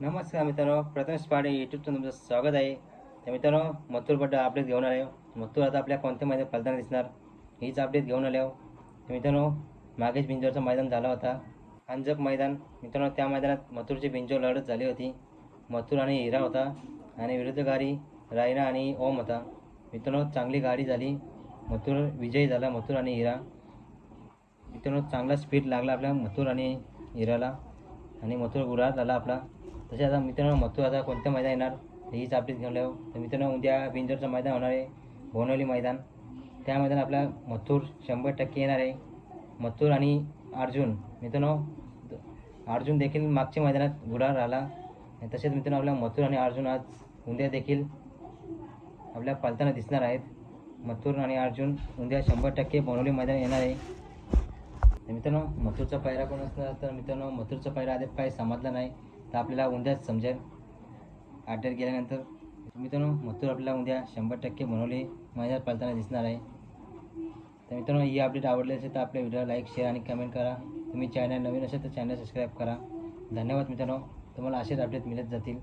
नमस्कार मित्रांनो प्रथमेश पाडे यूट्यूब तुमचं स्वागत आहे. तर मित्रांनो मथुरबद्दल अपडेट घेऊन आले मथुर आता आपल्या कोणत्या मैदान फलताना दिसणार हीच अपडेट घेऊन आले तर मित्रांनो मागेच बिंजोरचं मैदान झाला होता. अंजप मैदान. मित्रांनो त्या मैदानात मथुरची बिंजोर लढत झाली होती. मथुर आणि हिरा होता आणि विरुद्ध गाडी रायना आणि ओम होता. मित्रांनो चांगली गाडी झाली. मथुर विजयी झाला मथुर आणि हिरा. मित्रांनो चांगला स्पीड लागला आपल्या मथुर आणि हिराला. आणि मथुर गुराळ झाला आपला. तसे आता मित्रांनो मथुर आता कोणतं मैदान येणार? हीच अपडेट घेऊन आलो. तर मित्रांनो उद्या बिंजरचं मैदान होणार आहे बोनवली मैदान. त्या मैदान आपला मथुर शंभर टक्के येणार आहे. मथुर आणि अर्जुन. मित्रांनो अर्जुन देखील मागच्या मैदानात गुडाळ राहिला. तसेच मित्रांनो आपला मथुर आणि अर्जुन आज उद्या देखील आपल्या पालताना दिसणार आहेत. मथुर आणि अर्जुन उद्या शंभर टक्के बोनवली मैदान येणार आहे. तर मित्रांनो मथुरचा पायरा कोण असणार? तर मित्रांनो मथुरचा पायरा आधी काही समजला नाही. तर आपल्याला उद्याच समजेल. आठ गेल्यानंतर मित्रांनो मथुर आपल्याला उद्या शंभर टक्के बनवले. माझ्या पालताना दिसणार आहे. तर मित्रांनो ही अपडेट आवडली असेल तर आपल्या व्हिडिओला लाईक शेअर आणि कमेंट करा. तुम्ही चॅनल नवीन असेल तर चॅनल सबस्क्राईब करा. धन्यवाद मित्रांनो. तुम्हाला असेच अपडेट मिळत जातील.